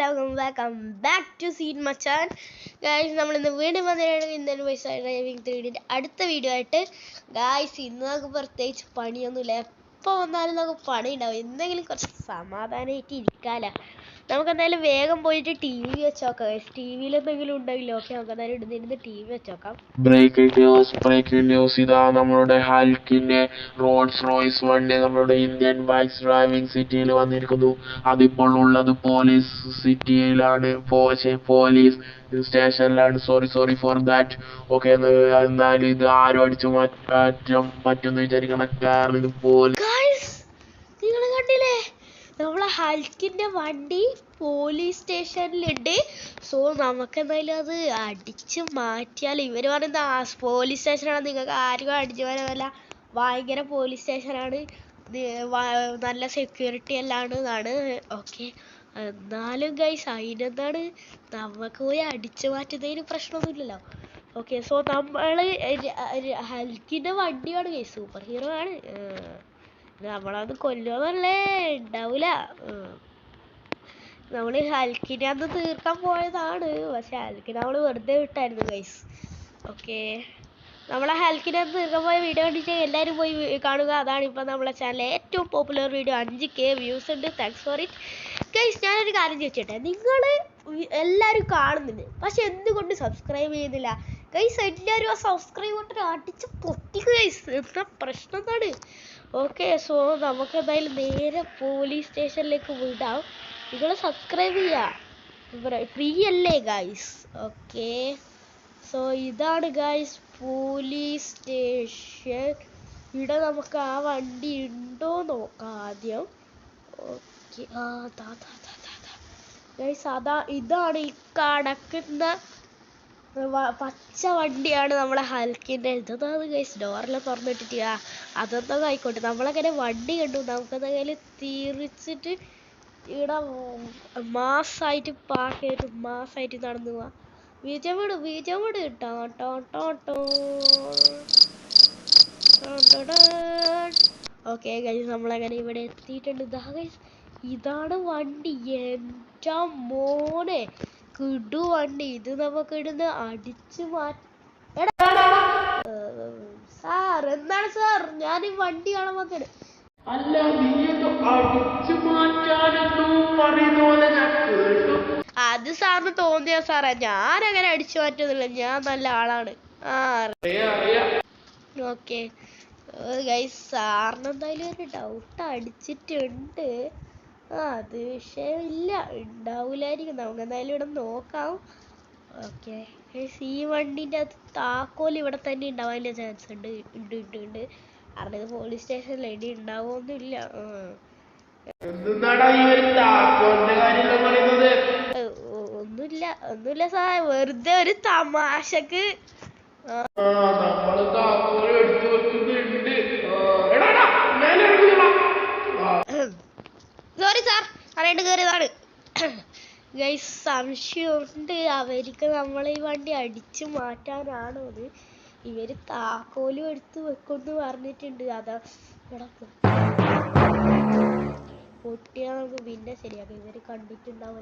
എല്ലാവർക്കും welcome back to scene മച്ചാൻ guys നമ്മൾ ഇന്ന് വീണ്ടും വന്നിട്ടാണ് ഇന്ത്യൻ വൈസ് ഡ്രൈവിംഗ് ത്രീഡിന്റെ അടുത്ത വീഡിയോ ആയിട്ട്. ഗായ്സ് ഇന്ന് നമുക്ക് പ്രത്യേകിച്ച് പണിയൊന്നുമില്ല. എപ്പോൾ വന്നാലും നമുക്ക് പണി ഉണ്ടാവും എന്തെങ്കിലും കുറച്ച് സമാധാനമായിട്ട് ഇരിക്കാമല്ലോ നമുക്ക് എന്തായാലും വേഗം പോയിട്ട് ടി വി വെച്ച് നോക്കാം ഗൈസ് ടി വിയിൽ എന്തെങ്കിലും ഉണ്ടെങ്കിൽ ഓക്കെ നമുക്ക് എന്തായാലും ഇരുന്നിരുന്ന് ടി വി വെച്ച് നോക്കാം ബ്രേക്കിംഗ് ന്യൂസ് ബ്രേക്കിംഗ് ന്യൂസ് ഇതാ നമ്മളുടെ ഹൽക്കിന്റെ റോൾസ് റോയ്സ് വണ്ടി നമ്മളുടെ ഇന്ത്യൻ ബൈക്സ് ഡ്രൈവിംഗ് സിറ്റിയിൽ വന്നിരിക്കുന്നു. അതിപ്പോൾ ഉള്ളത് പോലീസ് സിറ്റിയിലാണ് പോലീസ് സ്റ്റേഷനിലാണ് sorry sorry for that okay എന്നാൽ ഇത് ആരും അടിച്ചു മാറ്റാൻ പറ്റുമെന്ന് വിചാരിക്കണം കാരണം ഇത് പോലീസ് ഗായ്സ് നിങ്ങൾ കണ്ടില്ലേ നമ്മളെ ഹൽക്കിന്റെ വണ്ടി പോലീസ് സ്റ്റേഷനിലുണ്ട് സോ നമുക്ക് എന്തായാലും അത് അടിച്ച് മാറ്റിയാൽ ഇവർ പറയുന്നത് ആ പോലീസ് സ്റ്റേഷനാണ് നിങ്ങൾക്ക് ആരും അടിച്ചു വരാനല്ല ഭയങ്കര പോലീസ് സ്റ്റേഷനാണ് നല്ല സെക്യൂരിറ്റി എല്ലാം എന്നാണ്. ഓക്കെ എന്നാലും ഗൈസ് അതിനെന്താണ് നമുക്ക് പോയി അടിച്ചു മാറ്റുന്നതിന് പ്രശ്നമൊന്നുമില്ലല്ലോ. ഓക്കെ സോ നമ്മൾ ഹൽക്കിന്റെ വണ്ടിയാണ് ഗൈസ് സൂപ്പർ ഹീറോ ആണ് നമ്മളത് കൊല്ലുമെന്നല്ലേ ഉണ്ടാവൂല നമ്മൾ ഹൽക്കിനെ അന്ന് തീർക്കാൻ പോയതാണ്. പക്ഷെ ഹൽക്കിനെ നമ്മൾ വെറുതെ വിട്ടായിരുന്നു ഗൈസ് ഓക്കെ നമ്മളെ ഹൽക്കിനെ അന്ന് തീർക്കാൻ പോയ വീഡിയോ കണ്ടിട്ട് എല്ലാവരും പോയി കാണുക. അതാണ് ഇപ്പം നമ്മളെ ചാനലിലെ ഏറ്റവും പോപ്പുലർ വീഡിയോ അഞ്ച് കെ വ്യൂസ് ഉണ്ട്. താങ്ക്സ് ഫോർ ഇറ്റ് ഗൈസ് ഞാനൊരു കാര്യം ചോദിച്ചോട്ടെ? നിങ്ങൾ എല്ലാവരും കാണുന്നുണ്ട് പക്ഷെ എന്തുകൊണ്ട് സബ്സ്ക്രൈബ് ചെയ്യുന്നില്ല? ഗൈസ് എല്ലാവരും ആ സബ്സ്ക്രൈബ് ബട്ടൺ അടിച്ച് പൊട്ടിക്കുക ഗൈസ് എന്താ പ്രശ്നം എന്താണ്? ഓക്കെ സോ നമുക്ക് എന്തായാലും നേരെ പോലീസ് സ്റ്റേഷനിലേക്ക് വിടാം. നിങ്ങൾ സബ്സ്ക്രൈബ് ചെയ്യുക ഫ്രീ അല്ലേ ഗായ്സ് ഓക്കെ സോ ഇതാണ് ഗായ്സ് പോലീസ് സ്റ്റേഷൻ ഇവിടെ നമുക്ക് ആ വണ്ടി ഉണ്ടോ നോക്കാം ആദ്യം. ഓക്കെ ആ ദാ ദാ ദാ ദാ ഗൈസ് അതാ ഇതാണ് ഈ കടക്കുന്ന പച്ച വണ്ടിയാണ് നമ്മളെ ഹൽക്കിന്റെ ഇതാണ് ഗൈസ് ഡോറെല്ലാം തുറന്നിട്ടിട്ട് ആ അതെന്തൊക്കെ ആയിക്കോട്ടെ. നമ്മളങ്ങനെ വണ്ടി കണ്ടു. നമുക്കതെങ്കിലും തിരിച്ചിട്ട് ഇവിടെ മാസായിട്ട് പാക്കായിട്ട് മാസായിട്ട് നടന്നു പോവാ. ബീജം വീട് ബീജം വീട് ട്ടോ ടോ ട്ടോ ട്ടോ ഓക്കെ ഗൈസ് നമ്മളങ്ങനെ ഇവിടെ എത്തിയിട്ടുണ്ട്. ഇതാ ഗൈസ് ഇതാണ് വണ്ടി. എന്റെ മോനെ. കിടു വണ്ടി ഇത് നമുക്ക് ഇടുന്ന് അടിച്ചു മാറ്റി സാർ എന്താണ് സാർ? ഞാൻ ഈ വണ്ടി കാണാൻ വന്നത് അല്ല അത് സാറിന് തോന്നിയ സാറേ? ഞാൻ അങ്ങനെ അടിച്ചു മാറ്റുന്നില്ല ഞാൻ നല്ല ആളാണ്. ആ ഓക്കെ. ഗൈസ് സാറിന് എന്തായാലും ഒരു ഡൗട്ട് അടിച്ചിട്ടുണ്ട്. ആ അത് വിഷയമില്ല. ഉണ്ടാവില്ലായിരിക്കും നമുക്ക് എന്തായാലും ഇവിടെ നോക്കാം. ഓക്കെ. ഈ വണ്ടിന്റെ അത് താക്കോൽ ഇവിടെ തന്നെ ഉണ്ടാവാനുള്ള ചാൻസ് ഉണ്ട്. ഉണ്ട് ഉണ്ട് ഉണ്ട്. കാരണം ഇത് പോലീസ് സ്റ്റേഷനിൽ ഇനി ഉണ്ടാവുമൊന്നുമില്ല ഒന്നുമില്ല. ഒന്നുമില്ല സാ വെറുതെ ഒരു തമാശക്ക്. ആ. നമ്മൾ താക്കോൽ എടുത്തു വെക്കുന്നുണ്ട് ആ, എടാ, എടാ, മേലെ ഇറങ്ങുന്നെടാ. ആ, സോറി സാർ അറിയാണ്ട് കയറിയതാണ് ഗൈസ് സംശയമുണ്ട്. അവർക്ക് നമ്മളെ ഈ വണ്ടി അടിച്ചു മാറ്റാനാണോ ഇവർ താക്കോലും എടുത്ത് വെക്കുമെന്ന് പറഞ്ഞിട്ടുണ്ട്. അതാ പൊട്ടിയാ നമുക്ക് പിന്നെ ശരിയാക്കാം. ഇവർ കണ്ടിട്ടുണ്ടാവും.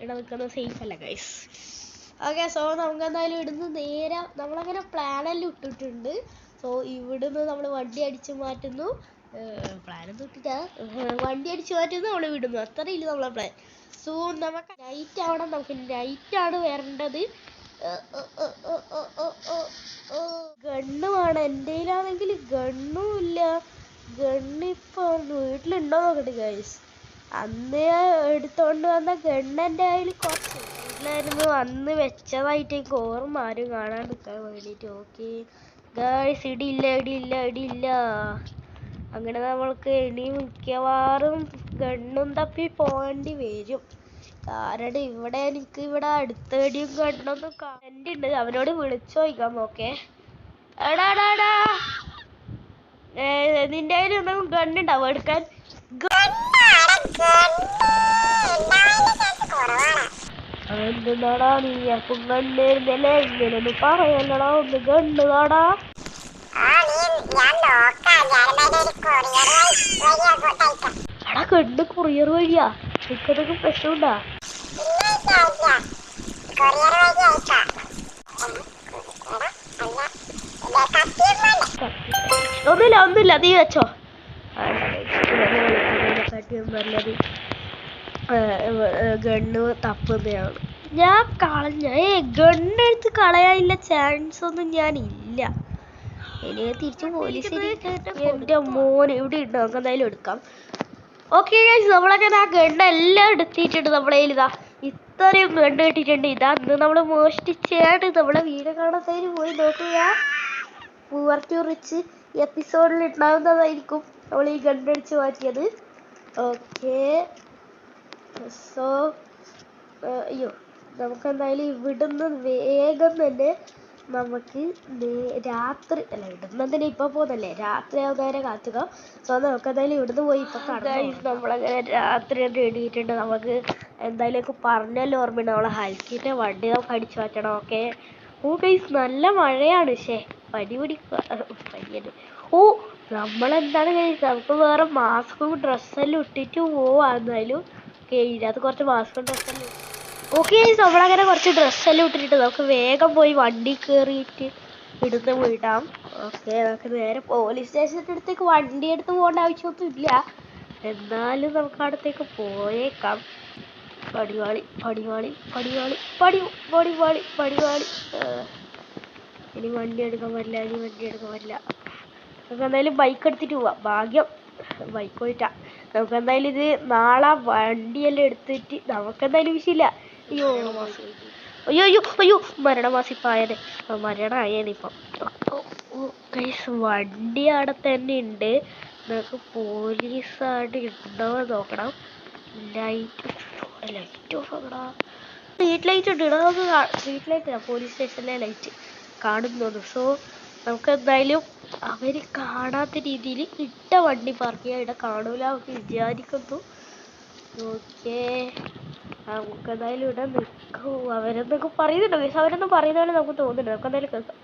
ഇവിടെ നിൽക്കുന്നത് സേഫ് അല്ല ഗൈസ് ഓക്കെ സോ നമുക്ക് എന്തായാലും ഇവിടുന്ന് നേരെ നമ്മളങ്ങനെ പ്ലാനെല്ലാം ഇട്ടിട്ടുണ്ട്. സോ ഇവിടുന്ന് നമ്മൾ വണ്ടി അടിച്ചു മാറ്റുന്നു. പ്ലാനൊന്നും ഏർ വണ്ടി അടിച്ചു മാറ്റുന്നു നമ്മൾ വിടുന്നു അത്രയില്ല നമ്മളെ പ്ലാൻ സോ നമുക്ക് നൈറ്റ് ആവണം നമുക്ക് നൈറ്റ് ആണ് വരേണ്ടത്. വേണം എന്റെ കയ്യിലാണെങ്കിൽ ഗണ്ണും ഇല്ല. ഗണ്ണ് ഇപ്പോൾ വീട്ടിലുണ്ടോ നോക്കട്ടെ ഗൈസ് അന്ന് എടുത്തോണ്ട് വന്ന ഗണ്ണ് എന്റെ കയ്യിൽ കുറച്ച് വീട്ടിലായിരുന്നു. അന്ന് വെച്ചതായിട്ട് എനിക്ക് ഓർമ്മ. ആരും കാണാണ്ടിരിക്കാൻ വേണ്ടിയിട്ട്. ഓക്കെ ഗൈസ് ഇടിയില്ല ഇടിയില്ല ഇടിയില്ല. അങ്ങനെ നമ്മൾക്ക് ഇനി മിക്കവാറും ഗണ്ണും തപ്പി പോകേണ്ടി വരും. കാരണം ഇവിടെ എനിക്ക് ഇവിടെ അടുത്തടിയും ഗണ്ണൊന്നും കണ്ടിട്ടുണ്ട് അവനോട് വിളിച്ചു ചോദിക്കാം ഓക്കെ എടാടാടാ നിന്റെ എടാ. ഏ, നിന്റെ കയ്യിൽ ഗണ്ണ് ഗണ്ണുണ്ടാവോ? എടുക്കാൻ എന്തിനാടാ നീ? അപ്പം കണ്ടിരുന്നല്ലേ ഇങ്ങനൊന്നും പറയല്ലടാ ഒന്ന് കണ്ണുതാടാ എടാ കണ്ട് കൊറിയർ വഴിയാ. നിക്കതൊക്കെ പ്രശ്നമുണ്ടാ. ഒന്നുമില്ല ഒന്നുമില്ല. നീ വെച്ചോ. കാട്ടിയും നല്ലത്. ഗണ്ണ് തപ്പുന്നതാണ് ഞാൻ കളഞ്ഞ ഏ ഗണ്ണെടുത്ത് കളയാനുള്ള ചാൻസ് ഒന്നും ഞാൻ ഇല്ല ഇനി തിരിച്ചു പോലീസ് എന്റെ മോൻ ഇവിടെ ഉണ്ട് നമുക്ക് എന്തായാലും എടുക്കാം. ഓക്കെ നമ്മളങ്ങനെ ആ ഗണ്ണ് എല്ലാം എടുത്തിട്ടുണ്ട് നമ്മളെ ഇതാ ഇത്രയും ഗണ്ണ് കിട്ടിയിട്ടുണ്ട്. ഇതാ ഇന്ന് നമ്മൾ മോഷ്ടിച്ചാണ് നമ്മളെ വീട് കാണാത്തതിന് പോയി നോക്കുക പൂവർ ടു റിച്ച് എപ്പിസോഡിൽ ഉണ്ടാവുന്നതായിരിക്കും നമ്മൾ ഈ ഗണ്ണടിച്ച് മാറ്റിയത്. ഓക്കെ സോ അയ്യോ നമുക്ക് എന്തായാലും ഇവിടുന്ന് വേഗം തന്നെ നമുക്ക് നേ- രാത്രി അല്ല ഇവിടുന്ന് തന്നെ ഇപ്പൊ പോകുന്നല്ലേ? രാത്രി ആവുന്നവരെ കാത്തുക. സോ നമുക്ക് എന്തായാലും ഇവിടുന്ന് പോയി ഇപ്പൊ നമ്മളങ്ങനെ രാത്രി റെഡിയിട്ടുണ്ട് നമുക്ക് എന്തായാലും ഒക്കെ പറഞ്ഞല്ലോ ഓർമ്മയുണ്ട് നമ്മളെ ഹൽക്കിന്റെ വണ്ടി നമുക്ക് അടിച്ചു മാറ്റണം ഓക്കെ? ഓ ഗൈസ് നല്ല മഴയാണ് ശേ പനി പിടിക്കുക പനിയല്ലേ ഓ നമ്മളെന്താണ് ഗൈസ് നമുക്ക് വേറെ മാസ്കും ഡ്രസ്സെല്ലാം ഇട്ടിട്ട് പോവാ എന്തായാലും. ഓക്കെ ഇതിനകത്ത് കുറച്ച് മാസ്കും ഡ്രസ്സെല്ലാം ഓക്കെ നമ്മളങ്ങനെ കുറച്ച് ഡ്രസ്സെല്ലാം ഇട്ടിട്ട് നമുക്ക് വേഗം പോയി വണ്ടി കയറിയിട്ട് എടുത്ത് വിടാം. ഓക്കെ നമുക്ക് നേരെ പോലീസ് സ്റ്റേഷന്റെ അടുത്തേക്ക് വണ്ടി എടുത്ത് പോകേണ്ട ആവശ്യമൊന്നും ഇല്ല. എന്നാലും നമുക്ക് അടുത്തേക്ക് പോയേക്കാം. പടിവാളി പടിവാളി പടിവാളി പടി പടിവാളി പടിവാളി. ഇനി വണ്ടി എടുക്കാൻ പറ്റില്ല ഇനി വണ്ടി എടുക്കാൻ പറ്റില്ല. നമുക്ക് എന്തായാലും ബൈക്ക് എടുത്തിട്ട് പോവാം. ഭാഗ്യം. ബൈക്ക് പോയിട്ടാ. നമുക്ക് എന്തായാലും ഇത് നാളെ വണ്ടിയെല്ലാം എടുത്തിട്ട് നമുക്ക് എന്തായാലും വിഷയമില്ല. അയ്യോ. അയ്യോ അയ്യോ അയ്യോ. മരണമാസി പായനെ മരണമായേനെ ഇപ്പം. ഗൈസ് വണ്ടി അവിടെ തന്നെ ഉണ്ട്. നമുക്ക് പോലീസായിട്ട് ഉണ്ടോ നോക്കണം. ലൈറ്റ് ലൈറ്റ് ഓഫ് ആക്കടാ സ്ട്രീറ്റ് ലൈറ്റ് ഉണ്ട്. ഇടാ സ്ട്രീറ്റ് ലൈറ്റ് പോലീസ് സ്റ്റേഷനിലെ ലൈറ്റ് കാണുന്നുണ്ട്. സോ നമുക്ക് എന്തായാലും അവർ കാണാത്ത രീതിയിൽ ഇട്ട വണ്ടി പാർക്ക് ചെയ്യാൻ ഇവിടെ കാണൂല അവർക്ക് വിചാരിക്കുന്നു. ഓക്കേ. നമുക്ക് എന്തായാലും ഇവിടെ നിൽക്കൂ. അവരെന്തൊക്കെ പറയുന്നുണ്ട്? പക്ഷെ അവരൊന്നും പറയുന്ന പോലെ നമുക്ക് തോന്നുന്നുണ്ട് നമുക്ക് എന്തായാലും കേൾക്കാം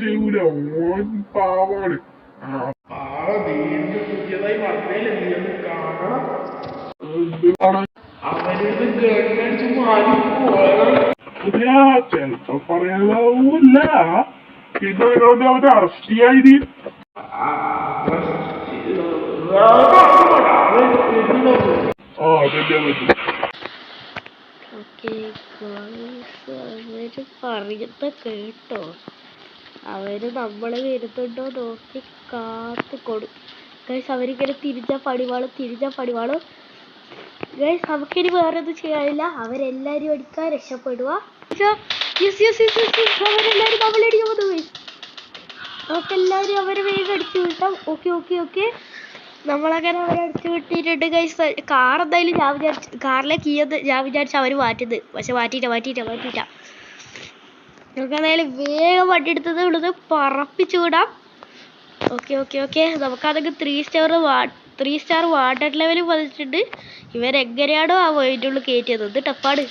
ചെയ്യൂല. ഓൻ പാവാണ്. ആ, പുതിയതായി പറഞ്ഞില്ലേ നീ ഒന്ന് കാണണം അവരിത് അവർ പറയുന്ന കേട്ടോ. അവർ നമ്മളെ വരുന്നുണ്ടോ നോക്കി കാത്തു കൊടു. അവരിങ്ങനെ തിരിഞ്ഞ പടിവാളും തിരിഞ്ഞ പടിവാളും. ഗൈസ് നമുക്കിനി വേറെ ഒന്നും ചെയ്യാനില്ല. അവരെല്ലാരും അടിക്കാൻ രക്ഷപ്പെടുക. അവരെല്ലാരും നമ്മളടിക്കാൻ വന്നു ഗൈസ് നമുക്കെല്ലാരും അവരെ വേഗം അടിച്ചു വിട്ടാം. ഓക്കെ ഓക്കെ ഓക്കെ നമ്മളങ്ങനെ അവരെ അടിച്ചു വിട്ടിട്ടുണ്ട് ഗൈസ് കാർ എന്തായാലും ഞാൻ വിചാരിച്ചു കാറിലെ കീ ഞാൻ വിചാരിച്ചു അവർ മാറ്റുന്നത്. പക്ഷെ മാറ്റിയിട്ട മാറ്റിയിട്ട മാറ്റിയിട്ട നമുക്ക് എന്തായാലും വേഗം വണ്ടി എടുത്തത് ഇവിടുന്ന് പറപ്പിച്ചു വിടാം. ഓക്കെ ഓക്കെ ഓക്കെ നമുക്കാണെങ്കിൽ three star three star water level വന്നിട്ടുണ്ട് ഇവരെങ്ങനെയാണോ ആ വൈറ്റുള്ളിൽ കയറ്റിയത് ഇത് ടഫാണ്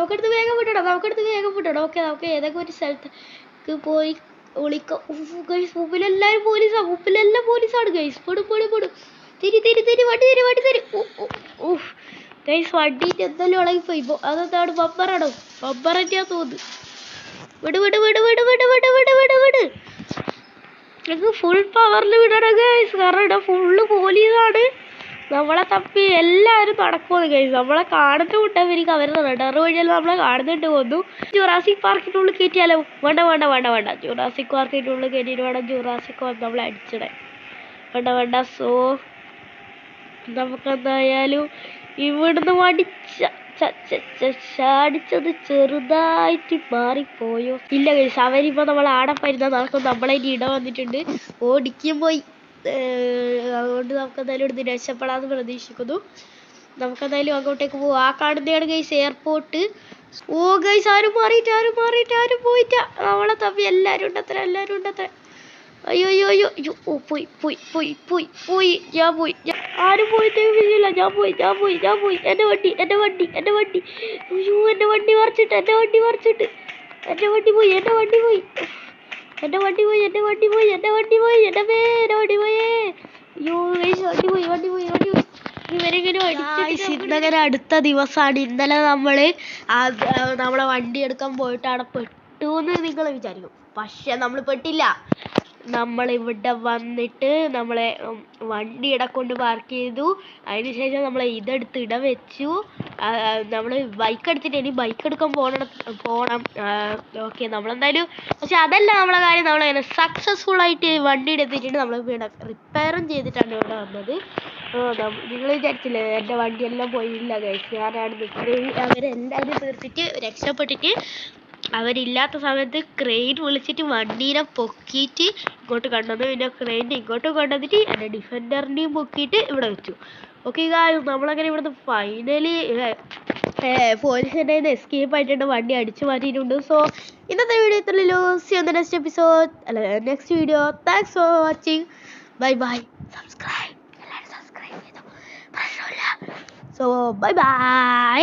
ഓക്കെ വേഗം വിട്ടണം നമുക്കെടുത്ത് വേഗം വിട്ടണം ഓക്കെ നമുക്ക് ഏതൊക്കെ ഒരു സ്ഥലത്തേക്ക് പോയി വിളിക്കാം. ഗൈസ് മുമ്പിലെല്ലാവരും പോലീസാ മുമ്പിലെല്ലാം പോലീസാണ് ഗൈസ് പൊടും പെടും പൊടും. തിരി തിരി തിരി വണ്ടി തിരി വണ്ടി തിരി. ഗൈസ് വണ്ടീന്റെ എന്തെല്ലാം ഇളകിപ്പോയി അതെന്താണ്? ബബ്ബറാണോ? ബബ്ബറൊക്കെയാ തോന്നുന്നു. വിട് വിട് വിട് വിട് വിട് വിട് വിട് വിട് വിട്. നിങ്ങൾക്ക് ഫുൾ പവറിൽ വിടണം ഗൈസ് കാരണം ഇവിടെ ഫുള്ള് പോലീസാണ്. നമ്മളെ തപ്പി എല്ലാവരും നടക്കുമെന്ന് ഗൈസ് നമ്മളെ കാണുന്ന വിട്ടവർക്ക് അവർ റഡർ വഴിയെല്ലാം നമ്മളെ കാണുന്നുണ്ട് പോന്നു ജുറാസിക് പാർക്കിന്റെ ഉള്ളിൽ കയറ്റിയാലോ വേണ്ട വേണ്ട വേണ്ട വേണ്ട. ജുറാസിക് പാർക്കിന്റെ ഉള്ളിൽ കയറ്റിയിട്ട് വേണം ജുറാസിക് വന്ന് നമ്മളെ അടിച്ചിടാൻ. വേണ്ട വേണ്ട. സോ നമുക്കെന്തായാലും ഇവിടുന്ന് വടിച്ച ച- ച- ച- ചാടിച്ചത് ചെറുതായിട്ട് മാറിപ്പോയോ? ഇല്ല കഴിച്ച് അവരിപ്പോ നമ്മൾ ആടെ പരുന്ന നടക്കും ഇനി ഇട വന്നിട്ടുണ്ട്. ഓടിക്കും പോയി. അതുകൊണ്ട് നമുക്ക് എന്തായാലും ഇവിടുന്ന് രക്ഷപ്പെടാന്ന് പ്രതീക്ഷിക്കുന്നു. നമുക്ക് എന്തായാലും അങ്ങോട്ടേക്ക് പോവാം. ആ കാണുന്നതാണ് ഗൈസ് എയർപോർട്ട്. ഓ ഗൈസ് ആരും മാറിയിട്ട് ആരും മാറിയിട്ട് ആരും പോയിട്ടാ നമ്മളെ തപ്പി എല്ലാരും ഉണ്ടത്ര എല്ലാരും ഉണ്ടത്ര. അയ്യോ അയ്യോ അയ്യോ അയ്യോ. ഓ പോയി പോയി പോയി പോയി പോയി. ഞാൻ പോയി. ആരും പോയി തെളിവില്ല ഞാൻ പോയി ഞാൻ പോയി ഞാൻ പോയി. എന്റെ വണ്ടി എന്റെ വണ്ടി എന്റെ വണ്ടി. അയ്യോ എന്റെ വണ്ടി മറിച്ചിട്ട് എന്റെ വണ്ടി മറിച്ചിട്ട്. എന്റെ വണ്ടി പോയി എന്റെ വണ്ടി പോയി. എന്റെ വണ്ടി പോയി എന്റെ വണ്ടി പോയി എന്റെ വണ്ടി പോയി. എന്റെ മേ എന്റെ വണ്ടി പോയേ. അയ്യോ വണ്ടി പോയി വണ്ടി പോയി വണ്ടി പോയി. ഇന്നങ്ങനെ അടുത്ത ദിവസമാണ് ഇന്നലെ നമ്മൾ നമ്മളെ വണ്ടി എടുക്കാൻ പോയിട്ട് അവിടെ പെട്ടു എന്ന് നിങ്ങൾ വിചാരിക്കും. പക്ഷെ നമ്മൾ പെട്ടില്ല. നമ്മൾ ഇവിടെ വന്നിട്ട് നമ്മളെ വണ്ടി ഇട കൊണ്ട് പാർക്ക് ചെയ്തു. അതിനുശേഷം നമ്മൾ ഇതെടുത്ത് ഇട വെച്ചു. നമ്മൾ ബൈക്ക് എടുത്തിട്ട് ഇനി ബൈക്ക് എടുക്കാൻ പോകണം പോകണം ഓക്കെ നമ്മളെന്തായാലും പക്ഷെ അതല്ല നമ്മളെ കാര്യം. നമ്മളങ്ങനെ സക്സസ്ഫുൾ ആയിട്ട് വണ്ടി എടുത്തിട്ടുണ്ട് നമ്മൾ ഇവിടെ റിപ്പയറും ചെയ്തിട്ടാണ് ഇവിടെ വന്നത്. നിങ്ങൾ വിചാരിച്ചില്ലേ എന്റെ വണ്ടിയെല്ലാം പോയില്ല കഴിച്ച് ഞാനാണ് നിൽക്കുന്നത് അവരെല്ലാവരും തീർത്തിട്ട് രക്ഷപ്പെട്ടിട്ട് അവരില്ലാത്ത സമയത്ത് ക്രെയിൻ വിളിച്ചിട്ട് വണ്ടീനെ പൊക്കിയിട്ട് ഇങ്ങോട്ട് കൊണ്ടുവന്നു. പിന്നെ ക്രെയിനെ ഇങ്ങോട്ട് കൊണ്ടുവന്നിട്ട് എന്റെ ഡിഫൻഡറിനെയും പൊക്കിയിട്ട് ഇവിടെ വെച്ചു. ഓക്കെ ഗായ് നമ്മളങ്ങനെ ഇവിടുന്ന് ഫൈനലി പോലീസിന്റെ നിന്ന് എസ്കേപ്പ് ആയിട്ടുണ്ട്. വണ്ടി അടിച്ചു മാറ്റിയിട്ടുണ്ട്. സോ ഇന്നത്തെ വീഡിയോ ഇത്രയല്ലോ സി ഒന്ന് നെക്സ്റ്റ് എപ്പിസോഡ് അല്ല next video thanks for watching bye bye subscribe എല്ലാവരും സബ്സ്ക്രൈബ് ചെയ്തു. പ്രശ്നമില്ല. So bye bye